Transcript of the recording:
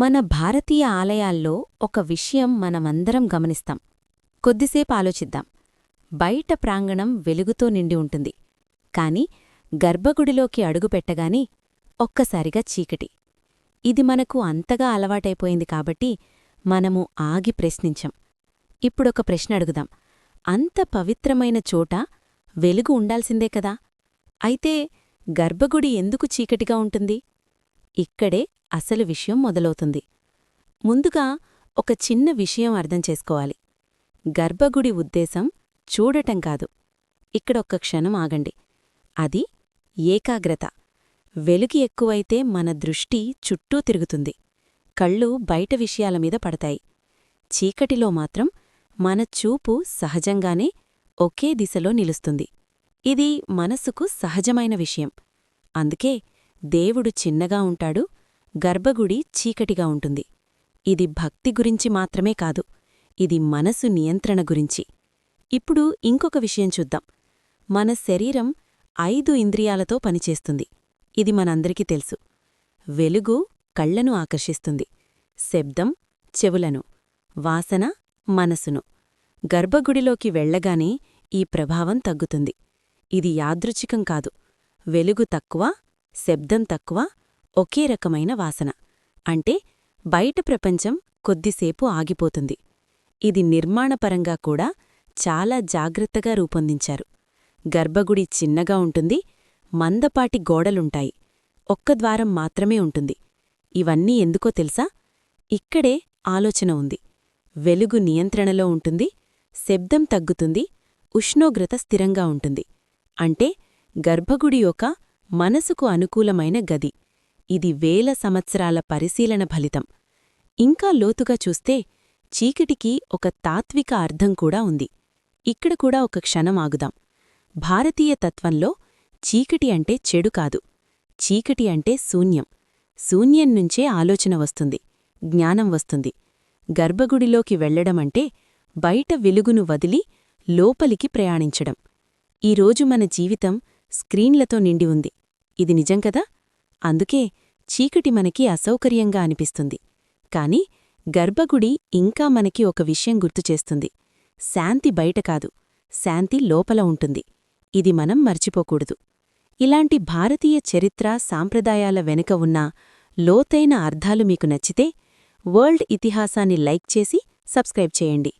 మన భారతీయ ఆలయాల్లో ఒక విషయం మనమందరం గమనిస్తాం. కొద్దిసేపు ఆలోచిద్దాం. బయట ప్రాంగణం వెలుగుతో నిండి ఉంటుంది. కాని గర్భగుడిలోకి అడుగుపెట్టగాని ఒక్కసారిగా చీకటి. ఇది మనకు అంతగా అలవాటైపోయింది కాబట్టి మనము ఆగి ప్రశ్నించం. ఇప్పుడొక ప్రశ్న అడుగుదాం. అంత పవిత్రమైన చోట వెలుగు ఉండాల్సిందే కదా? అయితే గర్భగుడి ఎందుకు చీకటిగా ఉంటుంది? ఇక్కడే అసలు విషయం మొదలవుతుంది. ముందుగా ఒక చిన్న విషయం అర్థం చేసుకోవాలి. గర్భగుడి ఉద్దేశం చూడటం కాదు. ఇక్కడ ఒక్క క్షణం ఆగండి. అది ఏకాగ్రత. వెలుగు ఎక్కువైతే మన దృష్టి చుట్టూ తిరుగుతుంది. కళ్ళు బయట విషయాల మీద పడతాయి. చీకటిలో మాత్రం మన చూపు సహజంగానే ఒకే దిశలో నిలుస్తుంది. ఇది మనసుకు సహజమైన విషయం. అందుకే దేవుడు చిన్నగా ఉంటాడు గర్భగుడి చీకటిగా ఉంటుంది. ఇది భక్తి గురించి మాత్రమే కాదు ఇది మనసు నియంత్రణ గురించి. ఇప్పుడు ఇంకొక విషయం చూద్దాం. మన శరీరం ఐదు ఇంద్రియాలతో పనిచేస్తుంది. ఇది మనందరికీ తెలుసు. వెలుగు కళ్ళను ఆకర్షిస్తుంది. శబ్దం చెవులను వాసన మనసును గర్భగుడిలోకి వెళ్ళగానే ఈ ప్రభావం తగ్గుతుంది. ఇది యాదృచ్ఛికం కాదు. వెలుగు తక్కువ శబ్దం తక్కువ ఒకే రకమైన వాసన. అంటే బయట ప్రపంచం కొద్దిసేపు ఆగిపోతుంది. ఇది నిర్మాణపరంగా కూడా చాలా జాగ్రత్తగా రూపొందించారు. గర్భగుడి చిన్నగా ఉంటుంది మందపాటి గోడలుంటాయి. ఒక్క ద్వారం మాత్రమే ఉంటుంది. ఇవన్నీ ఎందుకో తెలుసా? ఇక్కడే ఆలోచన ఉంది. వెలుగు నియంత్రణలో ఉంటుంది శబ్దం తగ్గుతుంది ఉష్ణోగ్రత స్థిరంగా ఉంటుంది. అంటే గర్భగుడి యొక్క మనసుకు అనుకూలమైన గది. ఇది వేల సంవత్సరాల పరిశీలన ఫలితం. ఇంకా లోతుగా చూస్తే చీకటికి ఒక తాత్విక అర్థం కూడా ఉంది. ఇక్కడ కూడా ఒక క్షణం ఆగుదాం. భారతీయ తత్వంలో చీకటి అంటే చెడు కాదు. చీకటి అంటే శూన్యం. శూన్యం నుంచే ఆలోచన వస్తుంది. జ్ఞానం వస్తుంది. గర్భగుడిలోకి వెళ్ళడమంటే బయట వెలుగును వదిలి లోపలికి ప్రయాణించడం. ఈరోజు మన జీవితం స్క్రీన్లతో నిండి ఉంది. ఇది నిజం కదా? అందుకే చీకటి మనకి అసౌకర్యంగా అనిపిస్తుంది. కాని గర్భగుడి ఇంకా మనకి ఒక విషయం గుర్తుచేస్తుంది శాంతి బయట కాదు శాంతి లోపల ఉంటుంది. ఇది మనం మర్చిపోకూడదు. ఇలాంటి భారతీయ చరిత్ర సాంప్రదాయాల వెనుక ఉన్న లోతైన అర్థాలు మీకు నచ్చితే వరల్డ్ ఇతిహాసాన్ని లైక్ చేసి సబ్స్క్రైబ్ చేయండి.